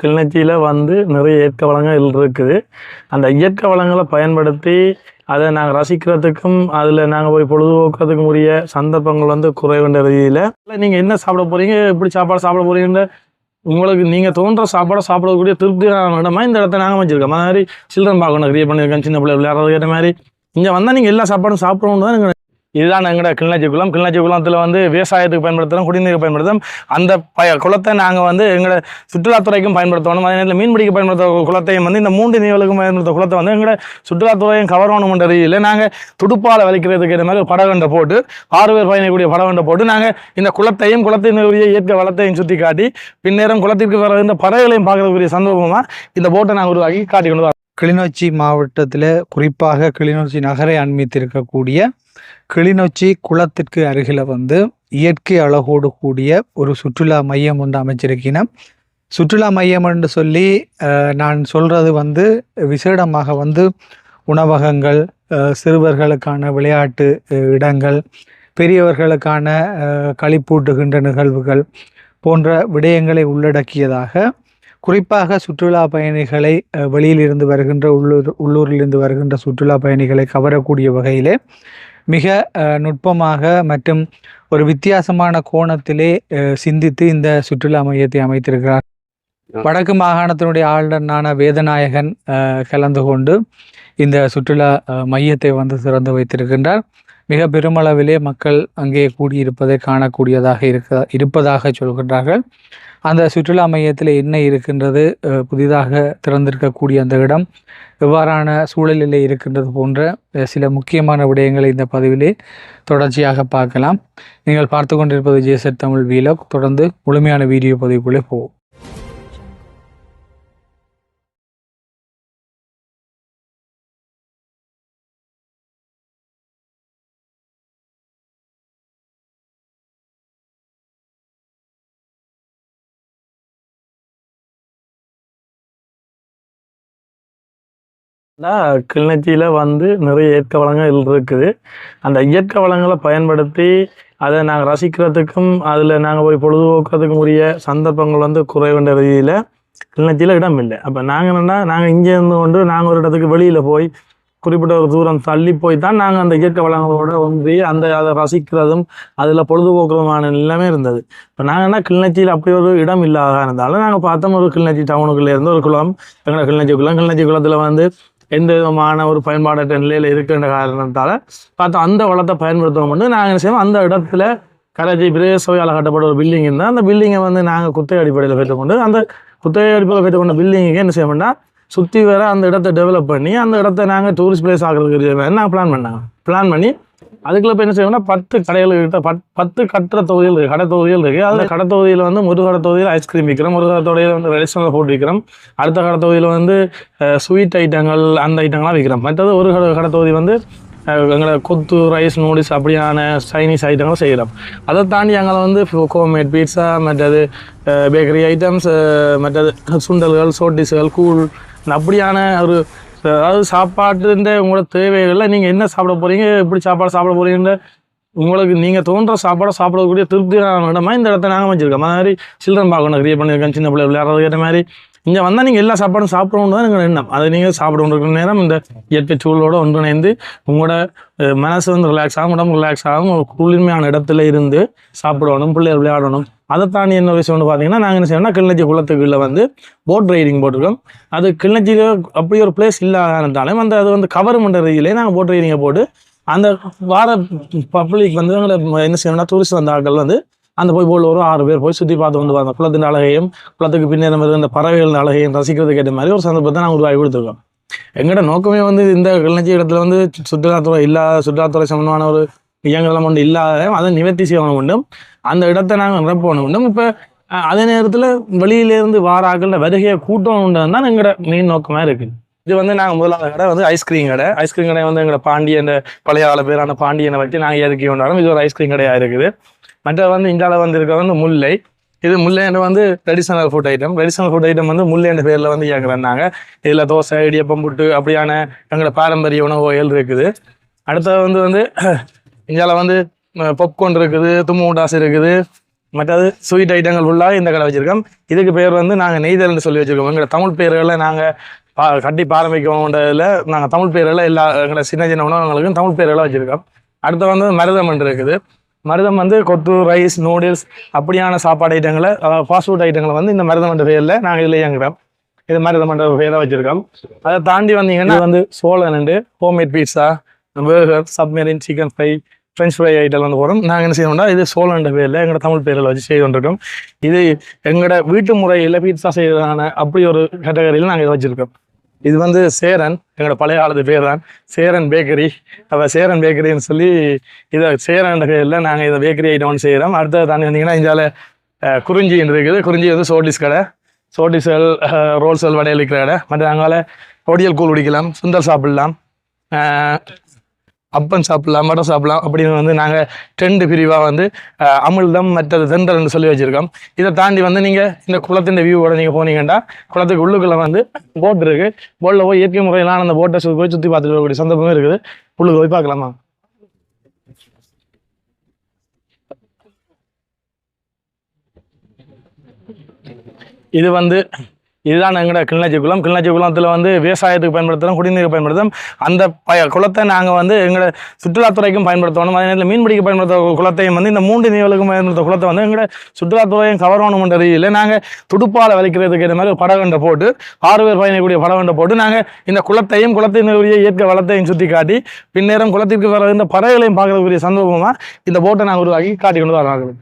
கிளிநொச்சியில் வந்து நிறைய இயற்கை வளங்கள் இருக்குது. அந்த இயற்கை வளங்களை பயன்படுத்தி அதை நாங்கள் ரசிக்கிறதுக்கும் அதில் நாங்கள் போய் பொழுதுபோக்குறதுக்கும் உரிய சந்தர்ப்பங்கள் வந்து குறைவுன்ற ரீதியில். நீங்கள் என்ன சாப்பிட போகிறீங்க எப்படி சாப்பாடு சாப்பிட போகிறீங்கன்ற உங்களுக்கு நீங்கள் தோன்ற சாப்பாடை சாப்பிடக்கூடிய திருப்தியான இடமா இந்த இடத்த நாங்கள் வச்சுருக்கோம் அந்த மாதிரி சில்ட்ரன் பார்க்கணும் கிரியேட் பண்ணியிருக்கோம் சின்ன பிள்ளை விளையாடுறதுக்கு ஏற்ற மாதிரி. இங்கே வந்தால் நீங்கள் எல்லா சாப்பாடும் சாப்பிடணும் தான் இதுதான் எங்களோட கிளிநொச்சி குளம். கிளிநொச்சி குளத்தில் வந்து விவசாயத்துக்கு பயன்படுத்துகிறோம் குடிநீருக்கு பயன்படுத்துகிறோம் அந்த ப குளத்தை நாங்கள் வந்து எங்களோட சுற்றுலாத்துறைக்கும் பயன்படுத்தணும் அதே நேரத்தில் மீன்பிடிக்க பயன்படுத்த குளத்தையும் வந்து இந்த மூன்று நீவலுக்கும் பயன்படுத்த குளத்தை வந்து எங்களோட சுற்றுலாத்துறையும் கவரணும்ன்ற ரீதியில் நாங்கள் துடுப்பால் வலிக்கிறதுக்கு ஏற்ற மாதிரி படகண்டை போட்டு ஆறு பேர் பயணிக்கக்கூடிய படகண்டை போட்டு நாங்கள் இந்த குளத்தையும் குளத்தினுடைய இயற்கை வளத்தையும் சுற்றி காட்டி பின்னேரம் குளத்திற்கு இந்த பறவைகளையும் பார்க்கறதுக்குரிய சந்தர்ப்பமாக இந்த போட்டை நாங்கள் உருவாக்கி காட்டி கொண்டு வரோம். கிளிநொச்சி மாவட்டத்தில் குறிப்பாக கிளிநொச்சி நகரை அண்மித்திருக்கக்கூடிய கிளிநொச்சி குளத்திற்கு அருகில் வந்து இயற்கை அழகோடு கூடிய ஒரு சுற்றுலா மையம் ஒன்று அமைச்சிருக்கிறேன் சுற்றுலா மையம் என்று சொல்லி நான் சொல்கிறது வந்து விசேடமாக வந்து உணவகங்கள் சிறுவர்களுக்கான விளையாட்டு இடங்கள் பெரியவர்களுக்கான களிப்பூட்டுகின்ற நிகழ்வுகள் போன்ற விடயங்களை உள்ளடக்கியதாக குறிப்பாக சுற்றுலா பயணிகளை வெளியிலிருந்து வருகின்ற உள்ளூர் உள்ளூரிலிருந்து வருகின்ற சுற்றுலா பயணிகளை கவரக்கூடிய வகையிலே மிக நுட்பமாக மற்றும் ஒரு வித்தியாசமான கோணத்திலே சிந்தித்து இந்த சுற்றுலா மையத்தை அமைத்திருக்கிறார். வடக்கு மாகாணத்தினுடைய ஆளுநரான வேதநாயகன் கலந்து கொண்டு இந்த சுற்றுலா மையத்தை வந்து திறந்து வைத்திருக்கின்றார். மிக பெருமளவிலே மக்கள் அங்கே கூடியிருப்பதை காணக்கூடியதாக இருக்க இருப்பதாக சொல்கின்றார்கள். அந்த சுற்றுலா மையத்தில் என்ன இருக்கின்றது புதிதாக திறந்திருக்கக்கூடிய அந்த இடம் எவ்வாறான சூழலிலே இருக்கின்றது போன்ற சில முக்கியமான விடயங்களை இந்த பதிவிலே தொடர்ச்சியாக பார்க்கலாம். நீங்கள் பார்த்து கொண்டிருப்பது ஜேசர் தமிழ் வீலக் தொடர்ந்து முழுமையான வீடியோ பதிவுக்குள்ளே போவோம். கிளிநொச்சியில் வந்து நிறைய இயற்கை வளங்கள் இருக்குது. அந்த இயற்கை வளங்களை பயன்படுத்தி அதை நாங்கள் ரசிக்கிறதுக்கும் அதில் நாங்கள் போய் பொழுதுபோக்குறதுக்கும் உரிய சந்தர்ப்பங்கள் வந்து குறைவுன்ற ரீதியில் கிளிநொச்சியில் இடம் இல்லை. அப்போ நாங்கள் என்னென்னா நாங்கள் இங்கே இருந்து கொண்டு நாங்கள் ஒரு இடத்துக்கு வெளியில் போய் குறிப்பிட்ட ஒரு தூரம் தள்ளி போய் தான் நாங்கள் அந்த இயற்கை வளங்களோட ஒன்றி அந்த அதை ரசிக்கிறதும் அதில் பொழுதுபோக்குறதுமான நிலைமை இருந்தது. இப்போ நாங்கள் என்ன கிளிநொச்சியில் அப்படி ஒரு இடம் இல்லாத இருந்தாலும் நாங்கள் பார்த்தோம் ஒரு கிளிநொச்சி டவுனுக்குள்ளே இருந்து ஒரு குளம் எங்களோட கிளிநொச்சி குளம் கிளிநொச்சி குளத்தில் வந்து எந்த விதமான ஒரு பயன்பாடற்ற நிலையில் இருக்கின்ற காரணத்தால் பார்த்தோம் அந்த வளத்தை பயன்படுத்துவோம் மட்டும் நாங்கள் என்ன செய்வோம் அந்த இடத்துல கரைச்சி பிரதேச சபையால் கட்டப்பட்ட ஒரு பில்டிங் இருந்தால் அந்த பில்டிங்கை வந்து நாங்கள் குத்தகை அடிப்படையில் பெற்றுக்கொண்டு அந்த குத்தகை அடிப்படையில் பெற்றுக்கொண்ட பில்டிங்குக்கு என்ன செய்யணும்னா சுற்றி வர அந்த இடத்த டெவலப் பண்ணி அந்த இடத்த நாங்கள் டூரிஸ்ட் பிளேஸ் ஆகிறதுக்கு மாதிரி நாங்கள் பிளான் பண்ணாங்க பிளான் பண்ணி அதுக்குள்ள இப்போ என்ன செய்வோம்னா பத்து கடைகள் கிட்ட பத் பத்து கட்டுற தொகுதிகள் இருக்குது கடை தொகுதிகள் இருக்குது அதில் கடை தொகுதியில் வந்து ஒரு கடை தொகுதியில் ஐஸ்கிரீம் விற்கிறோம் ஒரு கடை தொகுதியில் வந்து ரெடிஷனல் ஃபுட் விற்கிறோம் அடுத்த கடை தொகுதியில் வந்து ஸ்வீட் ஐட்டங்கள் அந்த ஐட்டங்கள்லாம் விற்கிறோம் மற்றது ஒரு கடை கடை தொகுதி வந்து எங்களை கொத்து ரைஸ் நூடுல்ஸ் அப்படியான சைனீஸ் ஐட்டங்கள் செய்கிறோம். அதை தாண்டி எங்களை வந்து கோமேட் பீட்சா மற்றது பேக்கரி ஐட்டம்ஸ் மற்றது சுண்டல்கள் சோட்டிஸ்கள் கூழ் அப்படியான ஒரு அதாவது சாப்பாட்டுன்ற உங்களோட தேவைகளில் நீங்கள் என்ன சாப்பிட போகிறீங்க எப்படி சாப்பாடு சாப்பிட போகிறீங்கன்ற உங்களுக்கு நீங்கள் தோன்ற சாப்பாடை சாப்பிடக்கூடிய திருப்தியான இடமா இந்த இடத்த நாங்கள் வச்சுருக்கோம் அது மாதிரி சில்ட்ரன் பார்க்கணும் கிரியேட் பண்ணியிருக்கோம் சின்ன பிள்ளை விளையாடுறது ஏற்ற மாதிரி. இங்கே வந்தால் நீங்கள் எல்லா சாப்பாடும் சாப்பிடணும்னு தான் எங்கள் எண்ணம். அதை நீங்கள் சாப்பிட நேரம் இந்த இயற்கை சூழலோடு ஒன்றிணைந்து உங்களோட மனசு வந்து ரிலாக்ஸ் ஆகும் உடம்பு ரிலாக்ஸ் ஆகும் ஒரு குளிர்மையான இடத்துல இருந்து சாப்பிடணும் பிள்ளைகள் விளையாடணும். அதை தாண்டி என்ன விஷயம் ஒன்று பார்த்தீங்கன்னா நாங்கள் என்ன செய்யணும்னா கிளிநொச்சி குளத்துக்குள்ளே வந்து போட் ரைடிங் போட்டிருக்கோம். அது கிளிநொச்சியில் அப்படி ஒரு பிளேஸ் இல்லாதனாலும் அந்த அது வந்து கவர் பண்ணுற ரீதியிலே நாங்கள் போட் ரைடிங்கை போட்டு அந்த வார பப்ளிக் வந்து எங்களை என்ன செய்யணும்னா டூரிஸ்ட் வந்த ஆட்கள் வந்து அந்த போய் போல் ஒரு ஆறு பேர் போய் சுற்றி பார்த்து வந்து அந்த குளத்தின் அழகையும் குளத்துக்கு பின்னேறம் இருந்த பறவைகளின் அழகையும் ரசிக்கிறதுக்கு ஏற்ற மாதிரி ஒரு சந்தர்ப்பத்தை நாங்கள் உருவாக்கி கொடுத்துருக்கோம். எங்களோட நோக்கமே வந்து இந்த கிளிநொச்சி இடத்துல வந்து சுற்றுலாத்துறை இல்லாத சுற்றுலாத்துறை சம்பந்தமான ஒரு இயங்குதளம் ஒன்று இல்லாத அதை நிவர்த்தி செய்யணும் வேண்டும் அந்த இடத்தை நாங்கள் நிரப்பணும். வேண்டும் இப்போ அதே நேரத்தில் வெளியிலேருந்து வார வருகையை கூட்டம் தான் எங்களோட மெயின் நோக்கமாக இருக்குது இது வந்து நாங்கள் முதலாவது கடை வந்து ஐஸ்கிரீம் கடை. ஐஸ்கிரீம் கடை வந்து எங்களோட பாண்டியன் பழைய கால பேரான பாண்டியனை வச்சு நாங்கள் இயற்கை கொண்டாடும் இது ஒரு ஐஸ்கிரீம் கடையாக இருக்குது. மற்ற வந்து இந்தியாவில் வந்து இருக்கிற வந்து முல்லை. இது முல்லைன்ற வந்து traditional food item traditional food item வந்து முல்லைன்ற பேரில் வந்து இயங்குறாங்க இதில் தோசை இடியப்பம் புட்டு அப்படியான எங்களோட பாரம்பரிய உணவு வகைகள் இருக்குது. அடுத்தது வந்து வந்து இந்தியாவில் வந்து பாப்கார்ன் இருக்குது தும்மு இருக்குது. மற்றது ஸ்வீட் ஐட்டங்கள் ஃபுல்லாக இந்த கடை வச்சுருக்கோம். இதுக்கு பேர் வந்து நாங்கள் நெய்தல்னு சொல்லி வச்சுருக்கோம். எங்களோட தமிழ் பேர்களை நாங்கள் பா கட்டி பாரம்பிக்கோன்றதில் நாங்கள் தமிழ் பேர்களை எல்லா எங்களோட சின்ன சின்ன உணவங்களுக்கும் தமிழ் பேர்களை வச்சுருக்கோம். அடுத்து வந்து மருதம் என்று இருக்குது. மருதம் வந்து கொத்து ரைஸ் நூடுல்ஸ் அப்படியான சாப்பாடு ஐட்டங்களை அதாவது ஃபாஸ்ட் ஃபுட் ஐட்டங்களை வந்து இந்த மருதம் என்ற பேரில் நாங்கள் இதில் இயங்குறோம். இது மருதம் என்ற பேரை அதை தாண்டி வந்தீங்கன்னா வந்து சோழன் உண்டு homemade pizza burger submarine chicken fry French fry item வந்து போகிறோம் நாங்கள் என்ன செய்யணும்னா இது சோலன்ற பேரில் எங்களோட தமிழ் பேரில் வச்சு செய்து கொண்டிருக்கோம். இது எங்களோட வீட்டு முறையில் பீட்சா செய்யறதான அப்படி ஒரு கேட்டகரியில் நாங்கள் இதை வச்சுருக்கோம். இது வந்து சேரன் எங்களோட பழைய காலத்து பேர் தான் சேரன் பேக்கரி அப்போ சேரன் பேக்கரின்னு சொல்லி இதை சேரன்ற பேரில் நாங்கள் இதை பேக்கரி ஐட்டம் ஒன்று செய்கிறோம் அடுத்தது தாண்டி வந்தீங்கன்னா இந்தியாவில் குறிஞ்சின்னு இருக்குது. குறிஞ்சி வந்து சோட்டிஸ் கடை. சோட்டிசல் ரோல்சல் வடையில் இருக்கிற கடை. மற்ற அங்கால ஒடியல் கூழ் குடிக்கலாம் சுந்தர் சாப்பிடலாம். அப்பன் சாப்பிட்லாம் மடம் சாப்பிடலாம் அப்படின்னு வந்து நாங்கள் ட்ரெண்டு பிரிவாக வந்து அமிழ்தம் மற்றது தென்றல்னு சொல்லி வச்சுருக்கோம். இதை தாண்டி வந்து நீங்கள் இந்த குளத்தின் வியூவோட நீங்கள் போனீங்கன்னா குளத்துக்கு உள்ளுக்குள்ளே வந்து போட் இருக்குது போட்டில் போய் இயற்கை முறையிலான அந்த போட்டை போய் சுற்றி பார்த்துட்டு வரக்கூடிய சந்தர்ப்பமும் இருக்குது. உள்ளுக்கு போய் பார்க்கலாமா? இது வந்து இதுதான் எங்களோட கிளிநொச்சி குளம். கிளிநொச்சி குளத்தில் வந்து விவசாயத்துக்கு பயன்படுத்துகிறோம் குடிநீருக்கு பயன்படுத்துகிறோம் அந்த ப குளத்தை நாங்கள் வந்து எங்களோட சுற்றுலாத்துறைக்கும் பயன்படுத்தணும். அதே நேரத்தில் மீன்பிடிக்க பயன்படுத்த குளத்தையும் வந்து இந்த மூன்று நீவலுக்கும் பயன்படுத்த குளத்தை வந்து எங்களோட சுற்றுலாத்துறையும் கவரணும்ன்ற ரீதியில் நாங்கள் துடுப்பால் வலிக்கிறதுக்கு இந்த மாதிரி படகண்டை போட்டு ஆறு பேர் பயணிக்கக்கூடிய படகண்டை போட்டு நாங்கள் இந்த குளத்தையும் குளத்தினுடைய இயற்கை வளத்தையும் சுற்றி காட்டி பின்னேரம் குளத்திற்கு வர இந்த பறவைகளையும் பார்க்கறதுக்குரிய சந்தர்ப்பமாக இந்த போட்டை நாங்கள் உருவாக்கி காட்டி கொண்டு வராங்க